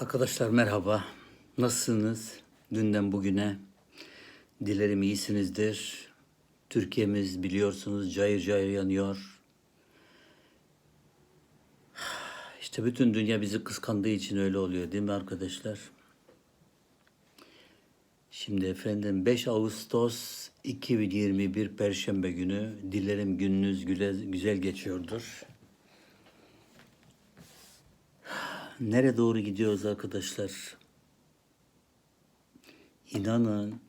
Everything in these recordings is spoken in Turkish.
Arkadaşlar merhaba. Nasılsınız? Dünden bugüne. Dilerim iyisinizdir. Türkiye'miz biliyorsunuz cayır cayır yanıyor. İşte bütün dünya bizi kıskandığı için öyle oluyor değil mi arkadaşlar? Şimdi efendim 5 Ağustos 2021 Perşembe günü. Dilerim gününüz güle- güzel geçiyordur. Nereye doğru gidiyoruz arkadaşlar? İnanın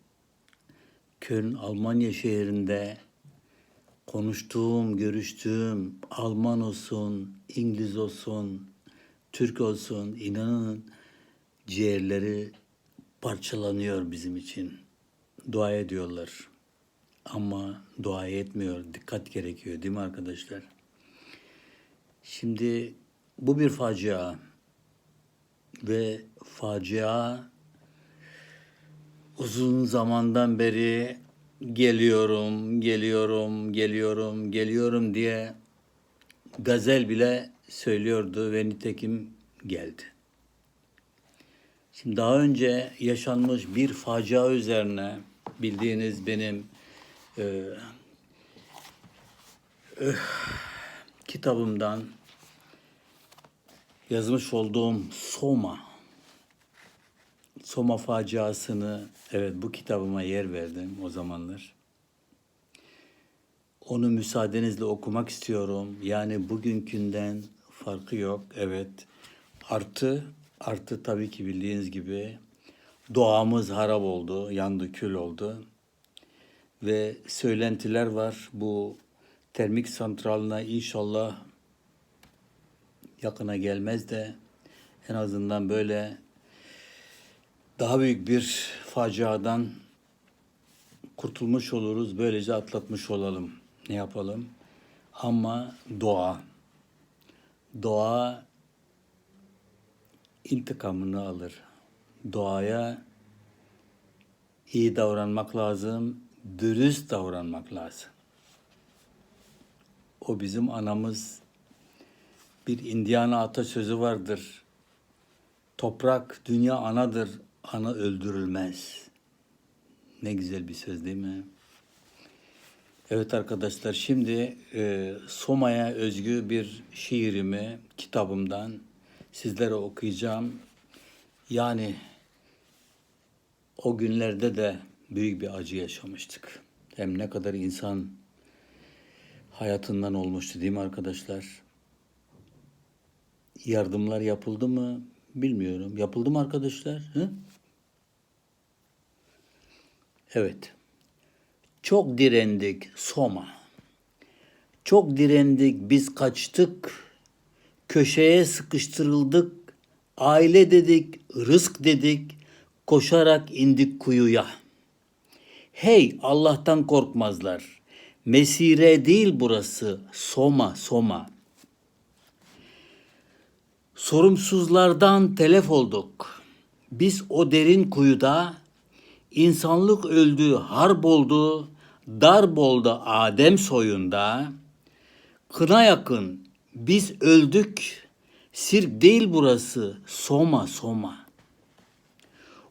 Köln Almanya şehrinde konuştuğum, görüştüğüm Alman olsun, İngiliz olsun, Türk olsun inanın ciğerleri parçalanıyor bizim için. Dua ediyorlar. Ama dua etmiyor. Dikkat gerekiyor değil mi arkadaşlar? Şimdi bu bir facia ve facia uzun zamandan beri geliyorum, geliyorum, geliyorum, geliyorum diye gazel bile söylüyordu ve nitekim geldi. Şimdi daha önce yaşanmış bir facia üzerine bildiğiniz benim e, eh, kitabımdan yazmış olduğum Soma Soma faciasını evet bu kitabıma yer verdim o zamanlar. Onu müsaadenizle okumak istiyorum. Yani bugünkünden farkı yok. Evet. Artı artı tabii ki bildiğiniz gibi doğamız harap oldu, yandı, kül oldu. Ve söylentiler var. Bu termik santralına inşallah yakına gelmez de en azından böyle daha büyük bir faciadan kurtulmuş oluruz. Böylece atlatmış olalım. Ne yapalım? Ama doğa, doğa intikamını alır. Doğaya iyi davranmak lazım, dürüst davranmak lazım. O bizim anamız. Bir Indiana atasözü vardır. Toprak dünya anadır, ana öldürülmez. Ne güzel bir söz değil mi? Evet arkadaşlar şimdi e, Soma'ya özgü bir şiirimi kitabımdan sizlere okuyacağım. Yani o günlerde de büyük bir acı yaşamıştık. Hem ne kadar insan hayatından olmuştu değil mi arkadaşlar? Yardımlar yapıldı mı bilmiyorum. Yapıldı mı arkadaşlar? Hı? Evet. Çok direndik Soma. Çok direndik biz kaçtık. Köşeye sıkıştırıldık. Aile dedik, rızk dedik. Koşarak indik kuyuya. Hey Allah'tan korkmazlar. Mesire değil burası. Soma, Soma. Sorumsuzlardan telef olduk. Biz o derin kuyuda insanlık öldü, harp oldu, darp oldu Adem soyunda. Kına yakın, biz öldük. Sirk değil burası, soma soma.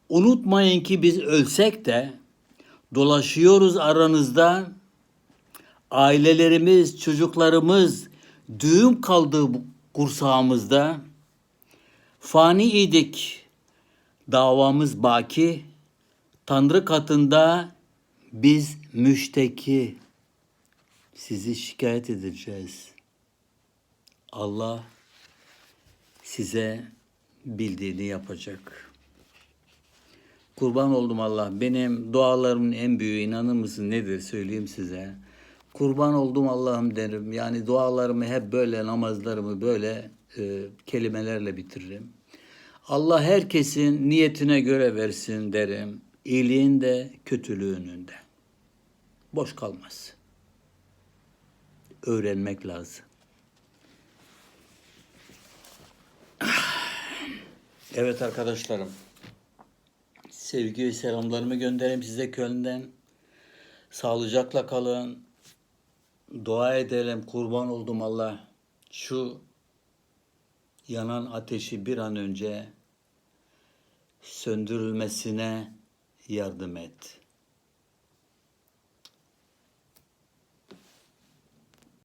Unutmayın ki biz ölsek de dolaşıyoruz aranızda. Ailelerimiz, çocuklarımız düğüm kaldı kursağımızda. Fani idik, davamız baki. Tanrı katında biz müşteki. Sizi şikayet edeceğiz. Allah size bildiğini yapacak. Kurban oldum Allah. Benim dualarımın en büyüğü inanır mısın nedir söyleyeyim size. Kurban oldum Allah'ım derim. Yani dualarımı hep böyle namazlarımı böyle e, kelimelerle bitiririm. Allah herkesin niyetine göre versin derim. İyiliğin de kötülüğünün de. Boş kalmaz. Öğrenmek lazım. Evet arkadaşlarım. Sevgi ve selamlarımı göndereyim size Köln'den. Sağlıcakla kalın. Dua edelim. Kurban oldum Allah. Şu yanan ateşi bir an önce söndürülmesine yardım et.